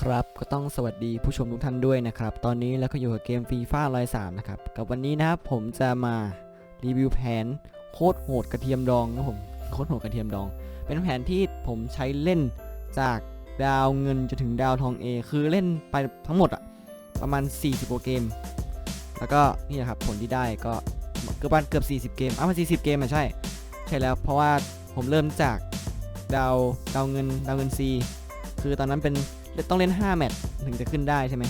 ครับก็ต้องสวัสดีผู้ชมทุกท่านด้วยนะครับ ตอนนี้แล้วก็อยู่กับเกมฟีฟ่าร้อยสามนะครับ กับวันนี้นะครับผมจะมารีวิวแผนโคตรโหดกระเทียมดองนะผมโคตรโหดกระเทียมดอง เป็นแผนที่ผมใช้เล่นจากดาวเงินจนถึงดาวทอง A คือเล่นไปทั้งหมดอะประมาณ 40กว่าเกม แล้วก็นี่แหละครับผลที่ได้ก็เกือบประมาณเกือบ 40 เกมอ้าวมัน40 เกมอะใช่ ใช่แล้วเพราะว่าผมเริ่มจากดาวดาวเงินดาวเงิน C คือตอนนั้นเป็น ต้องเล่น 5 แมตช์ถึงจะขึ้นได้ใช่ไหม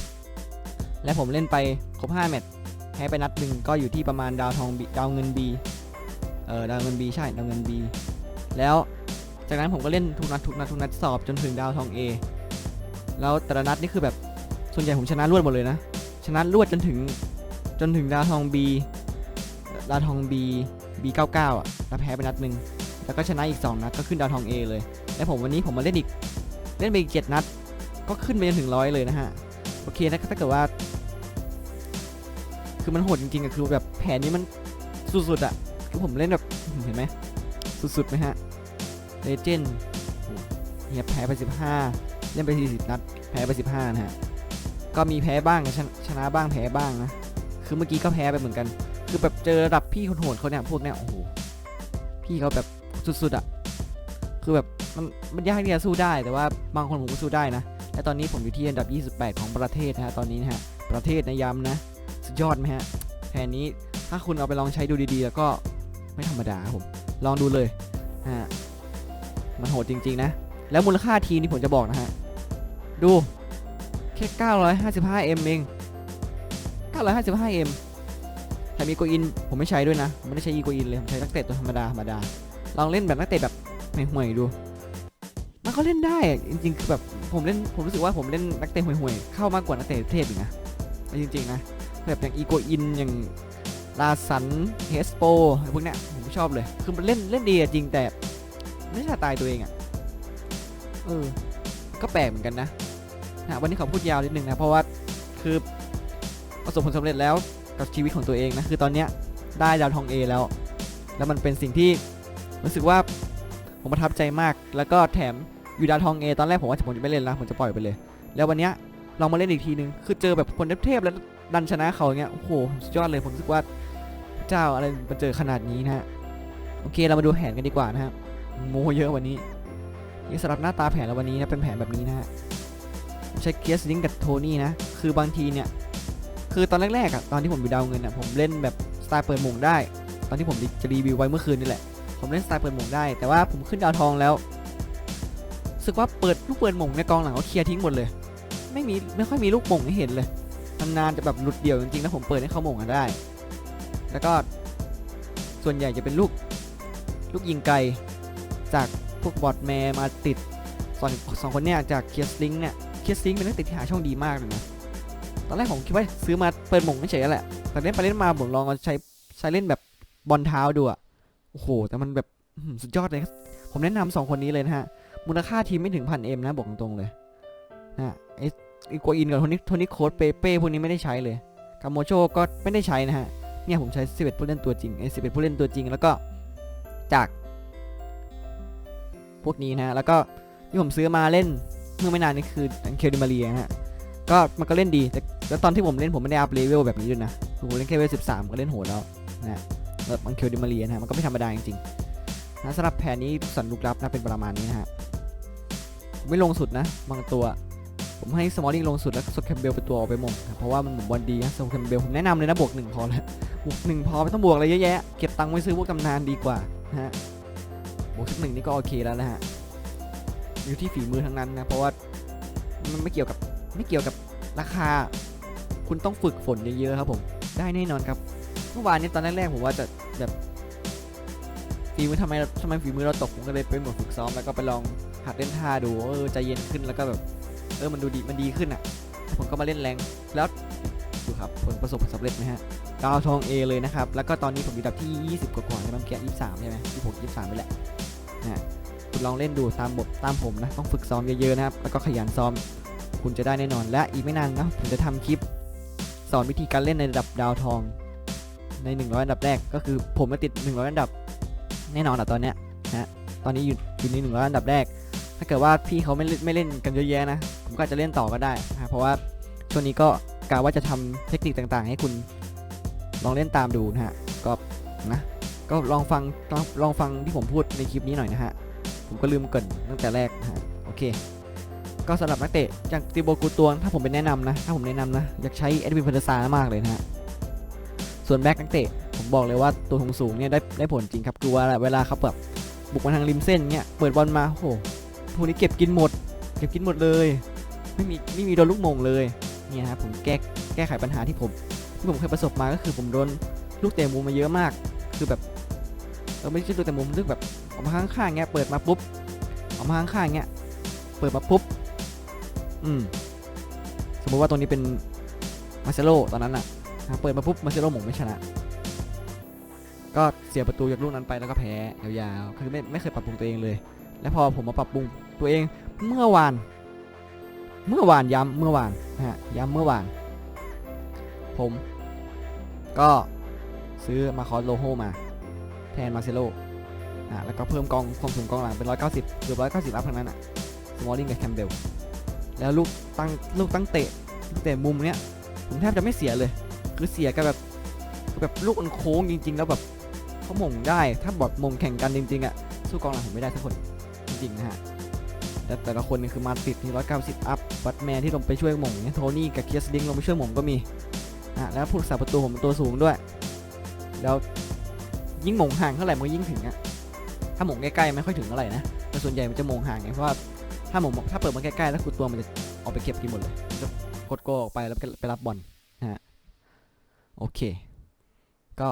และผมเล่นไปครบ 5 แมตช์แพ้ไปนัดหนึ่งก็อยู่ที่ประมาณดาวทองดาวเงิน B เออดาวเงิน B ใช่ดาวเงิน B แล้วจากนั้นผมก็เล่นทุกนัดทุกนัดทุกนัดสอบจนถึงดาวทอง A แล้วแต่ละนัดนี่คือแบบส่วนใหญ่ผมชนะรวดหมดเลยนะ ชนะรวดจนถึงจนถึงดาวทอง B ดาวทอง B B 99 อะแล้วแพ้ไปนัดหนึ่งแล้วก็ชนะอีก 2 นัดก็ขึ้นดาวทอง A เลย และผมวันนี้ผมมาเล่นอีกเล่นไปอีก 7 นัด ก็ขึ้นไปจนถึงร้อยเลยนะฮะ โอเคนะถ้าเกิดว่า คือมันโหดจริงๆอะคือแบบแผนนี้มันสุดๆอะคือผมเล่นแบบเห็นไหมสุดๆไหมฮะเลเจนด์เฮียแพ้ไป 15 เล่นไป 40 นัด แพ้ไป 15 นะฮะ ก็มีแพ้บ้างชนะชนะบ้างแพ้บ้างนะ คือเมื่อกี้ก็แพ้ไปเหมือนกัน คือแบบเจอระดับพี่โหดเขาเนี่ยพวกเนี้ยโอ้โห พี่เขาแบบสุดๆอะคือแบบมันมันยากที่จะสู้ได้แต่ว่าบางคนผมก็สู้ได้นะ และตอนนี้ผมอยู่ที่อันดับ 28 ของประเทศนะฮะตอนนี้นะฮะประเทศนะย้ำนะ สุดยอดไหมฮะแผนนี้ถ้าคุณเอาไปลองใช้ดูดีๆ แล้วก็ไม่ธรรมดาครับผมลองดูเลยฮะมันโหดจริงๆนะ แล้วมูลค่าทีมที่ผมจะบอกนะฮะ ดูแค่ 955M เอง 955M แต่มีโกอินผมไม่ใช้ด้วยนะ ผมไม่ได้ใช้อีโกอินเลย ผมใช้นักเตะตัวธรรมดาธรรมดา ลองเล่นแบบนักเตะแบบห่วยๆดู มันก็เล่นได้อะจริงๆคือแบบ ผมเล่นผมรู้สึกว่าผมเล่นนักเตะห่วยๆเข้ามากกว่านักเตะเทพอีกนะเอาจริงๆนะแบบอย่างอีโกอินอย่างลาสันเฮสโปพวกเนี้ยผมชอบเลย คือมันเล่นเล่นดีอะจริงแต่ไม่ใช่ตล์ตัวเองอะเออก็แปลกเหมือนกันนะนะวันนี้ขอพูดยาวนิดนึงนะเพราะว่าคือประสบผลสำเร็จแล้วกับชีวิตของตัวเองนะคือตอนเนี้ยได้ดาวทอง A แล้ว แล้วมันเป็นสิ่งที่รู้สึกว่าผมประทับใจมากแล้วก็แถม อยู่ดาวทองเอตอนแรกผมว่าผมจะไม่เล่นแล้วผมจะปล่อยไปเลย แล้ววันเนี้ยลองมาเล่นอีกทีนึงคือเจอแบบคนเทพๆแล้วดันชนะเขาอย่างเงี้ยโอ้โหสุดยอดเลยผมรู้สึกว่าเจ้าอะไรมาเจอขนาดนี้นะฮะโอเคเรามาดูแผนกันดีกว่านะฮะโมเยอะวันนี้นี่สำหรับหน้าตาแผนเราวันนี้นะเป็นแผนแบบนี้นะฮะใช้เคียสลิงกับโทนี่นะคือบางทีเนี่ยคือตอนแรกๆอะตอนที่ผมอยู่ดาวเงินอะผมเล่นแบบสไตล์เปิดหมงได้ ตอนที่ผมจะรีวิวไว้เมื่อคืนนี่แหละผมเล่นสไตล์เปิดหมงได้ แต่ว่าผมขึ้นดาวทองแล้ว สึกว่าเปิดลูกเปิดหม่งในกองหลังเขาเคลียร์ทิ้งหมดเลย ไม่มีไม่ค่อยมีลูกหม่งให้เห็นเลยนานๆจะแบบหลุดเดี่ยวจริงๆแล้วผมเปิดให้เขาหม่งกันได้ แล้วก็ส่วนใหญ่จะเป็นลูกลูกยิงไกลจากพวกบอทแมมาติดสองสองคนเนี่ยจากเคียร์สลิงเนี่ยเคียร์สลิงเป็นนักเตะที่หาช่องดีมากเลยนะตอนแรกผมคิดว่าซื้อมาเปิดหม่งไม่เฉยๆแหละแต่เล่นไปเล่นมาผมลองเอาใช้ใช้เล่นแบบบอลเท้าดูอะโอ้โห แต่มันแบบสุดยอดเลยครับ ผมแนะนำสองคนนี้เลยนะฮะ มูลค่าทีมไม่ถึงพันเอ็มนะบอกตรงๆเลยนะไอ้ไอกัวอินกับโทนี่โทนี่โค้ดเปเป้พวกนี้ไม่ได้ใช้เลยกาโมโชก็ไม่ได้ใช้นะฮะเนี่ยผมใช้ 11 ผู้เล่นตัวจริงไอ้11 ผู้เล่นตัวจริง แล้วก็จาก พวกนี้นะฮะแล้วก็ที่ผมซื้อมาเล่นเมื่อไม่นานนี่คืออันเคลดิมาเรียนะฮะก็มันก็เล่นดีแต่แล้วตอนที่ผมเล่นผมไม่ได้อัพเลเวลแบบนี้ด้วยนะผมเล่นแค่เลเวล13 ก็เล่นโหดแล้วนะแบบอังเคลดิมาเรียนะฮะมันก็ไม่ธรรมดาจริงๆนะสำหรับแผนนี้สันลุกลับนะเป็นประมาณนี้นะฮะ ไม่ลงสุดนะ บางตัว ผมให้สมอลลิงลงสุดแล้วสแคมเบลเป็นตัวออกไปหมงนะเพราะว่ามันหมุนบอลดีนะสแคมเบลผมแนะนำเลยนะบวกหนึ่งพอแล้วบวกหนึ่งพอไม่ต้องบวกอะไรเยอะแยะเก็บตังค์ไว้ซื้อพวกตำนานดีกว่านะฮะบวกสักหนึ่งนี่ก็โอเคแล้วนะฮะอยู่ที่ฝีมือทั้งนั้นนะเพราะว่ามันไม่เกี่ยวกับไม่เกี่ยวกับราคา คุณต้องฝึกฝนเยอะๆครับผมได้แน่นอนครับเมื่อวานนี้ตอนแรกๆผมว่าจะแบบฝีมือทำไมทำไมฝีมือเราตกผมก็เลยไปหมดฝึกซ้อมแล้วก็ไปลอง หัดเล่นท่าดูเออใจเย็นขึ้นแล้วก็แบบเออมันดูดีมันดีขึ้นอะผมก็มาเล่นแรงแล้วดูครับผลประสบผลสำเร็จไหมฮะดาวทอง A เลยนะครับ แล้วก็ตอนนี้ผมอยู่ดับที่ 20 กว่าๆใช่ไหมเมื่อกี้23ใช่ไหมที่ผม23ไปแหละนะฮะคุณลองเล่นดูตามบทตามผมนะต้องฝึกซ้อมเยอะๆนะครับ แล้วก็ขยันซ้อมคุณจะได้แน่นอน และอีกไม่นานนะผมจะทำคลิป สอนวิธีการเล่นในระดับดาวทองใน 100 อันดับแรกก็คือผมมาติด 100 อันดับแน่นอนอะตอนเนี้ยนะตอนนี้อยู่อยู่ใน100 อันดับแรก ถ้าเกิดว่าพี่เขาไม่เล่นไม่เล่นกันเยอะแยะนะผมก็อาจจะเล่นต่อก็ได้นะเพราะว่าช่วงนี้ก็กะว่าจะทำเทคนิคต่างๆ ให้คุณลองเล่นตามดูนะฮะก็นะก็ลองฟังลองลองฟังที่ผมพูดในคลิปนี้หน่อยนะฮะผมก็ลืมเกินตั้งแต่แรกนะฮะโอเค ก็สำหรับนักเตะจากติโบกูตวงถ้าผมเป็นแนะนำนะถ้าผมแนะนำนะอยากใช้เอ็ดวินเพอร์ซามากเลยนะฮะส่วนแบ็กนักเตะผมบอกเลยว่าตัวสูงเนี่ยได้ได้ผลจริงครับคือว่าเวลาเขาแบบบุกมาทางริมเส้นเนี่ยเปิดบอลมาโอ้โห พวกนี้เก็บกินหมด เก็บกินหมดเลย ไม่มีไม่มีโดนลูกมงเลยเนี่ยครับผมแก้แก้ไขปัญหาที่ผมที่ผมเคยประสบมาก็คือผมโดนลูกเตะมุมมาเยอะมาก คือแบบเออไม่ใช่ลูกเตะมุมลูกแบบออกมาข้างๆเงี้ยเปิดมาปุ๊บออกมาข้างๆเงี้ยเปิดมาปุ๊บอืมสมมติว่าตรงนี้เป็นมาเซโลตอนนั้นอะนะเปิดมาปุ๊บมาเซโลหมงไม่ชนะ ก็เสียประตูจากลูกนั้นไปแล้วก็แพ้ยาวๆคือไม่ไม่เคยปรับปรุงตัวเองเลย และพอผมมาปรับปรุง ตัวเองเมื่อวาน เมื่อวานย้ำเมื่อวานนะฮะย้ำเมื่อวาน ผมก็ซื้อมาคอสโลโฮมาแทนมาเซโลอะแล้วก็เพิ่มกองความสูงกองหลังเป็น 190เกือบ190 อัพทั้งนั้นอะสมอลลิงกับแคมเบลแล้วลูกตั้งลูกตั้งเตะเตะมุมเนี้ยผมแทบจะไม่เสียเลย คือเสียกันแบบคือแบบลูกมันโค้งจริง ๆ แล้วแบบเขาหม่งได้ถ้าบอดมงแข่งกันจริงๆอะสู้กองหลังผมไม่ได้สักคนจริงๆนะฮะ แต่แต่ละคนนี่คือมาติดที่190อัพบัตแมนที่ลงไปช่วยหม่งเนี่ยโทนี่กับเคียสดิงลงไปช่วยหม่งก็มีอะแล้วผู้รักษาประตูผมเป็นตัวสูงด้วย แล้วยิ่งหม่งห่างเท่าไหร่มันก็ยิ่งถึงอะถ้าหม่งใกล้ๆไม่ค่อยถึงเท่าไหร่นะแต่ส่วนใหญ่มันจะหม่งห่างไงเพราะว่าถ้าหม่งถ้าเปิดมาใกล้ๆแล้วกูตัวมันจะออกไปเก็บกินหมดเลยจะกดโกออกไปแล้วไปรับบอลนะฮะโอเค ก็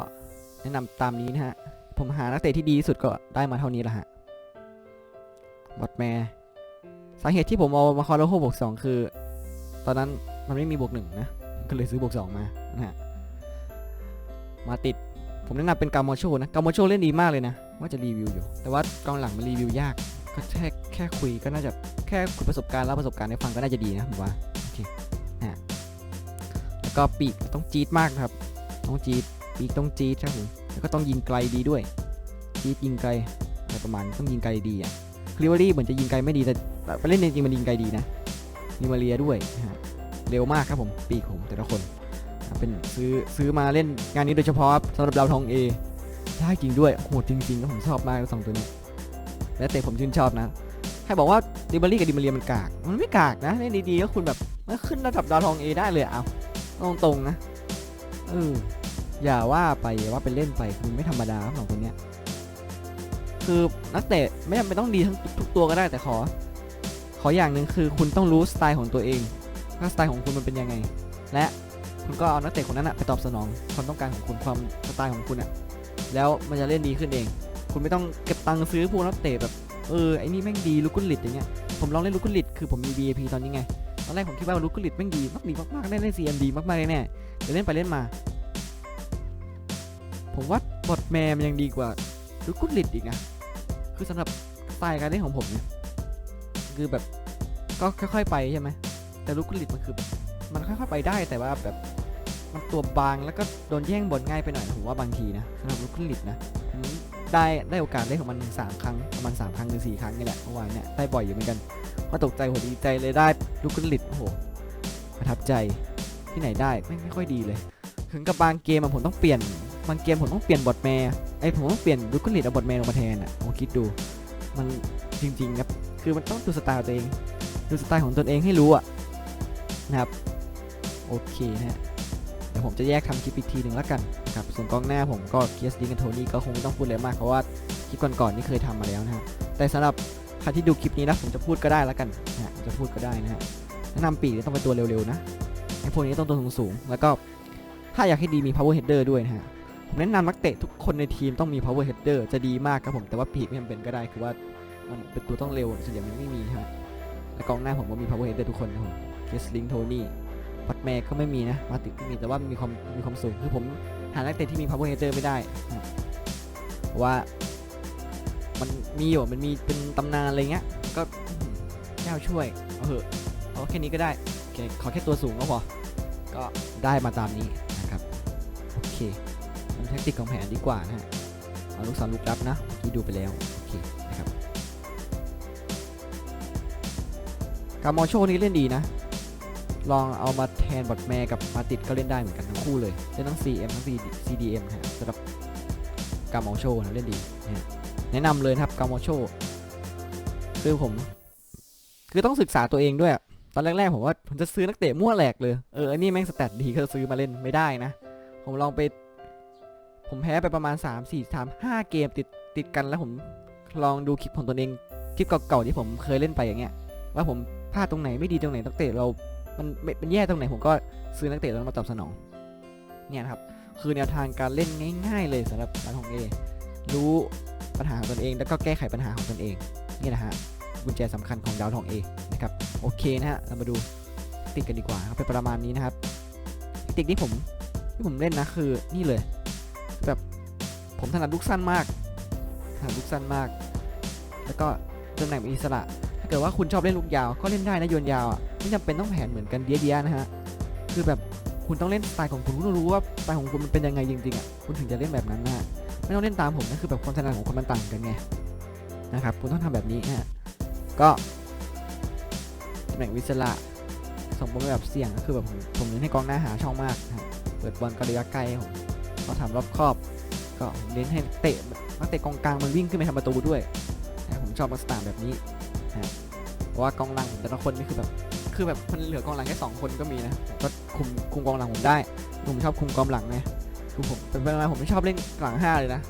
แนะนำตามนี้นะฮะผมหานักเตะที่ดีที่สุดก็ได้มาเท่านี้แหละฮะบอทแมร์ สาเหตุที่ผมเอามาคอร์โลโฮบวกสองคือ ตอนนั้นมันไม่มีบวกหนึ่งนะ ก็เลยซื้อบวกสองมานะฮะมาติดผมแนะนำเป็นกาโมโชนะกาโมโชเล่นดีมากเลยนะ ว่าจะรีวิวอยู่ แต่ว่ากองหลังมันรีวิวยาก ก็แค่แค่คุยก็น่าจะแค่คุยประสบการณ์แล้วประสบการณ์ให้ฟังก็น่าจะดีนะผมว่าโอเคนะฮะแล้วก็ปีกต้องจี๊ดมากครับ ต้องจี๊ดปีกต้องจี๊ดครับผมแล้วก็ต้องยิงไกลดีด้วยจี๊ดยิงไกลอะไรประมาณต้องยิงไกลดีอะ คลิเวอรี่เหมือนจะยิงไกลไม่ดีแต่ไปเล่นจริงมันยิงไกลดีนะมีมาเรียด้วยเร็วมากครับผมปีกผมแต่ละคนเป็นซื้อซื้อมาเล่นงานนี้โดยเฉพาะสำหรับดาวทองเอได้จริงด้วยโหดจริงๆแล้วผมชอบมากสองตัวนี้และเตะผมชื่นชอบนะให้บอกว่าดิมารี่กับดิมาเรียมันกาก มันไม่กากนะเล่นดีๆก็คุณแบบมันขึ้นระดับดาวทองเอได้เลยเอาตรงๆนะเอออย่าว่าไปอย่าว่าไปเล่นไปคือไม่ธรรมดาสองคนเนี้ย คือนักเตะไม่จำเป็นต้องดีทั้งทุกตัวก็ได้แต่ขอ ขออย่างหนึ่งคือคุณต้องรู้สไตล์ของตัวเองว่าสไตล์ของคุณมันเป็นยังไง และคุณก็เอานักเตะคนนั้นอะไปตอบสนองความต้องการของคุณความสไตล์ของคุณอะแล้วมันจะเล่นดีขึ้นเอง คุณไม่ต้องเก็บตังค์ซื้อพวกนักเตะแบบเออไอ้นี่แม่งดีลูกกุลิตอย่างเงี้ยผมลองเล่นลูกกุลิตคือผมมี VIP ตอนนี้ไงตอนแรกผมคิดว่าลูกกุลิตแม่งดีมากดีมากๆได้เล่น CMD มากๆแน่ๆแต่เล่นไปเล่นมา ผมว่าบอทแมมนยังดีกว่าลูกกุลิตอีกนะ คือสำหรับสไตล์การเล่นของผมเนี่ยคือแบบก็ค่อย ๆ ไปใช่ไหมแต่ลูกกุลิตมันคือแบบมันค่อยๆไปได้แต่ว่าแบบมันตัวบางแล้วก็โดนแย่งบอลง่ายไปหน่อยผมว่าบางทีนะสำหรับลูกกุลิตนะได้ได้โอกาสเล่นของมันสามครั้งประมาณสามครั้งหรือสี่ครั้งนี่แหละเมื่อวานเนี่ยได้บ่อยอยู่เหมือนกันก็ตกใจโหดีใจเลยได้ลูกกุลิตโอ้โหประทับใจที่ไหนได้ไม่ไม่ค่อยดีเลย ถึงกับบางเกมผมต้องเปลี่ยน บางเกมผมต้องเปลี่ยนบอทแมร์ไอผมต้องเปลี่ยนลูกกุลิตเอาบอทแมนลงมาแทนอะผมคิดดู มันจริงๆครับคือมันต้องดูสไตล์ตัวเอง ดูสไตล์ของตนเองให้รู้อะนะครับโอเคนะฮะเดี๋ยวผมจะแยกทำคลิปอีกทีหนึ่งแล้วกันนะครับส่วนกองหน้าผมก็เคียสดิงกับโทนี่ก็คงไม่ต้องพูดเลยมากเพราะว่าคลิปก่อนๆนี่เคยทำมาแล้วนะฮะแต่สำหรับใครที่ดูคลิปนี้นะผมจะพูดก็ได้แล้วกันนะจะพูดก็ได้นะฮะแนะนำปีกนี่ต้องเป็นตัวเร็วๆนะไอพวกนี้ต้องตัวสูงๆแล้วก็ถ้าอยากให้ดีมี power header ด้วยนะฮะ แนะนำนักเตะทุกคนในทีมต้องมี power header จะดีมากครับผม แต่ว่าปีกไม่จำเป็นก็ได้ คือว่ามันเป็นตัวต้องเร็วส่วนใหญ่มันไม่มีฮะและกองหน้าผมก็มี power header ทุกคนนะผมเคสลิงโทนี่พัดแมกก็ไม่มีนะ มาติดไม่มี แต่ว่ามีความมีความสูง คือผมหานักเตะที่มี power header ไม่ได้เพราะว่ามันมีอยู่ มันมีเป็นตำนานอะไรเงี้ย ก็อื้อหือเจ้าช่วย เอาเถอะเอาแค่นี้ก็ได้ขอแค่ตัวสูงก็พอ ก็ได้มาตามนี้นะครับ โอเค แท็กติกของแผนดีกว่านะฮะเอาลูกศรลูกรับนะเมื่อกี้ดูไปแล้วโอเคนะครับกามอโชนี่เล่นดีนะ ลองเอามาแทนบอทแมกับมาติดก็เล่นได้เหมือนกันทั้งคู่เลยเล่นทั้ง CM ทั้ง CDM ฮะสำหรับกามอโชนะเล่นดีนะแนะนำเลยนะครับกามอโชคือผม คือต้องศึกษาตัวเองด้วยตอนแรกๆผมว่าผมจะซื้อนักเตะมั่วแหลกเลย เอออันนี้แม่งสแตทดีก็ซื้อมาเล่นไม่ได้นะ ผมลองไป ผมแพ้ไปประมาณ 3 4 3 5 เกมติดติดกันแล้วผมลองดูคลิปของตัวเองคลิปเก่าๆที่ผมเคยเล่นไปอย่างเงี้ยว่าผมพลาดตรงไหนไม่ดีตรงไหนนักเตะเรามันม่เป็นแย่ตรงไหนผมก็ซื้อนักเตะแล้วมาตอบสนองเนี่ยครับคือแนวทางการเล่นง่าย ๆ เลยสำหรับร้านของเอรู้ปัญหาของตนเอง แล้วก็แก้ไขปัญหาของตนเองนี่นะฮะกุญแจสำคัญของดาวทองเอนะครับโอเคนะฮะเรามาดูติกกันดีกว่าครับเป็นประมาณนี้นะครับติกที่ผมที่ผมเล่นนะคือนี่เลย ผมถนัดลูกสั้นมากถนัดลูกสั้นมาก แล้วก็ตำแหน่งเป็นอิสระ ถ้าเกิดว่าคุณชอบเล่นลูกยาวก็เล่นได้นะโยนยาวไม่จำเป็นต้องแผนเหมือนกันเดียๆนะฮะคือแบบคุณต้องเล่นสไตล์ของคุณคุณต้องรู้ว่าสไตล์ของคุณมันเป็นยังไงจริงๆอะคุณถึงจะเล่นแบบนั้นนะฮะไม่ต้องเล่นตามผมนะคือแบบความถนัดของคนมันต่างกันไงนะครับคุณต้องทำแบบนี้นะฮะก็ตำแหน่งวิสระส่งบอลแบบเสี่ยงก็คือแบบผมผมเน้นให้กองหน้าหาช่องมากนะเปิดบอลกระยะไกลผมก็ทำรอบครอบ ก็เน้นให้เตะนักเตะกองกลางมันวิ่งขึ้นไปทำประตูด้วยนะผมชอบมาสตาร์แบบนี้นะเพราะว่ากองหลังแต่ละคนนี่คือแบบคือแบบมันเหลือกองหลังแค่สองคนก็มีนะก็คุมคุมกองหลังผมได้ผมชอบคุมกองหลังไงคือผมเป็นเวลาผมไม่ชอบเล่นหลังห้าเลยนะ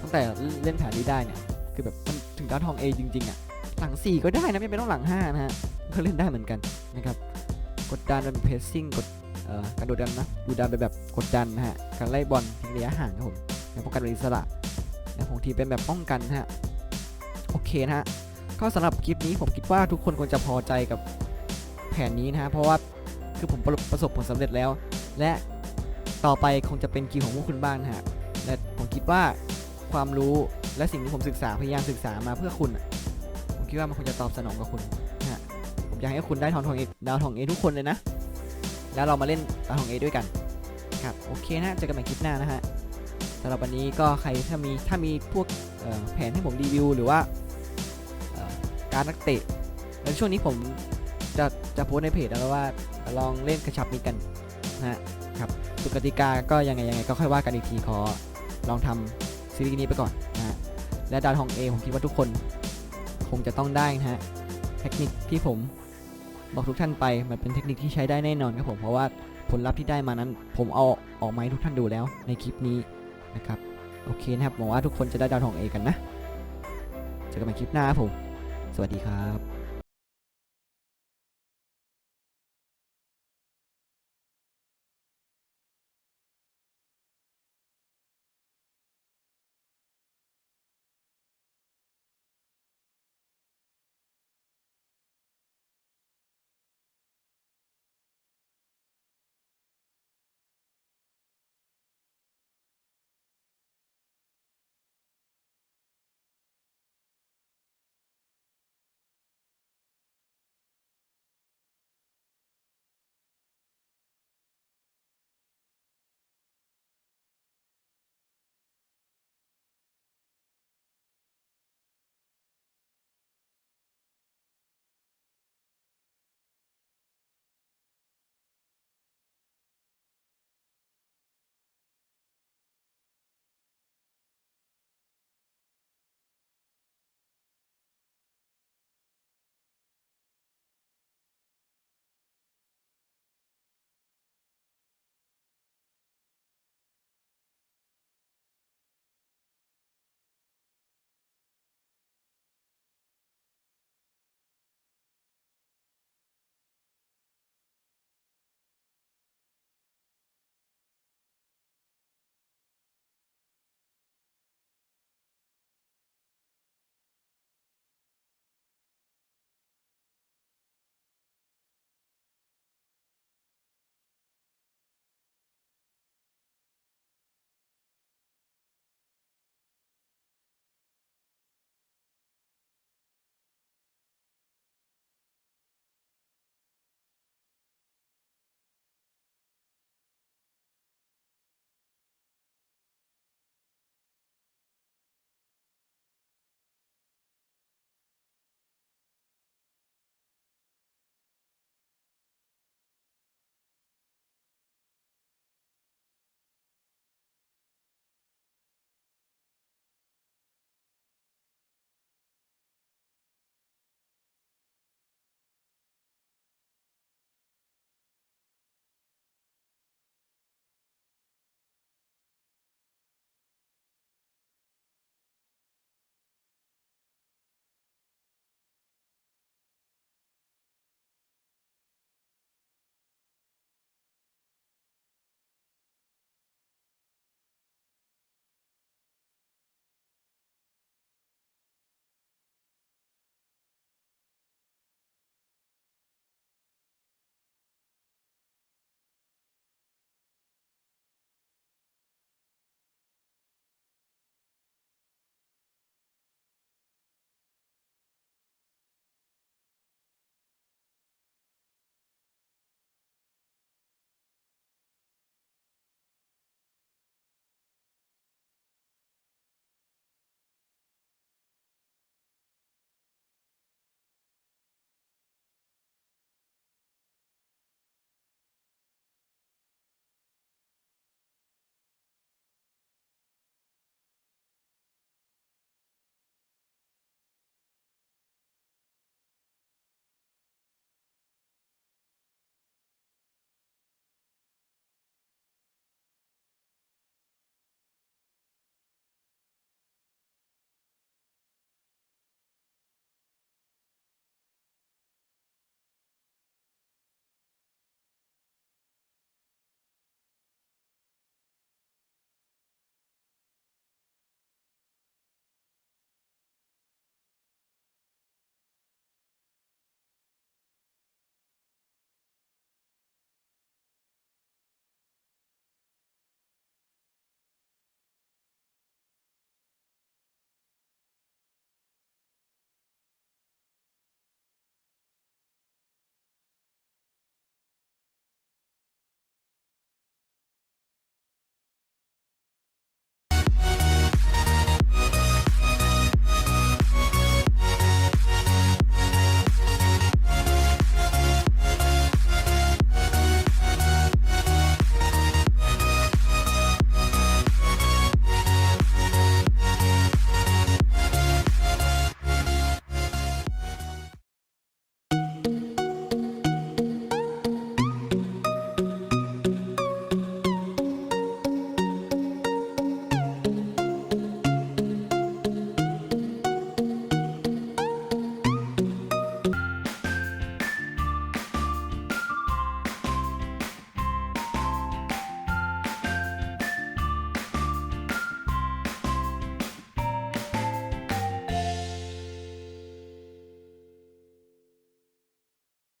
ตั้งแต่เล่นแผนนี้ได้เนี่ยคือแบบมันถึงดาวทองเอจริงๆอะหลังสี่ก็ได้นะไม่เป็นต้องหลังห้านะฮะก็เล่นได้เหมือนกันนะครับกดดันเป็นเพสซิ่งกดเอ่อกระโดดดันนะดูดันไปแบบกดดันนะฮะการไล่บอลทิ้งระยะห่างครับผม ป้องกันเป็นอิสระนะของทีมเป็นแบบป้องกันฮะโอเคนะฮะก็สำหรับคลิปนี้ผมคิดว่าทุกคนควรจะพอใจกับแผนนี้นะฮะเพราะว่าคือผมประประสบผลสำเร็จแล้ว และต่อไปคงจะเป็นคิวของพวกคุณบ้างนะฮะและผมคิดว่าความรู้และสิ่งที่ผมศึกษาพยายามศึกษามาเพื่อคุณ ผมคิดว่ามันควรจะตอบสนองกับคุณนะฮะผมอยากให้คุณได้ทองทองเอดาวทองเอทุกคนเลยนะ แล้วเรามาเล่นดาวทองเอด้วยกัน ครับ โอเคนะเจอกันใหม่คลิปหน้านะฮะ สำหรับวันนี้ก็ใครถ้ามีถ้ามีพวกแผนให้ผมรีวิว หรือว่าการนักเตะแล้วช่วงนี้ผมจะจะโพสในเพจแล้วว่าลองเล่นกระชับมิกันนะครับสุกติกาก็ยังไงยังไงก็ค่อยว่ากันอีกทีขอลองทำซีรีส์นี้ไปก่อนนะฮะและดาวทอง A ผมคิดว่าทุกคนคงจะต้องได้นะฮะเทคนิคที่ผมบอกทุกท่านไปมันเป็นเทคนิคที่ใช้ได้แน่นอนครับผมเพราะว่าผลลัพธ์ที่ได้มานั้น ผมเอาออกมาให้ทุกท่านดูแล้วในคลิปนี้ นะครับ โอเคนะครับหวังว่าทุกคนจะได้ดาวทอง A กันนะ เจอกันใหม่คลิปหน้าครับผม สวัสดีครับ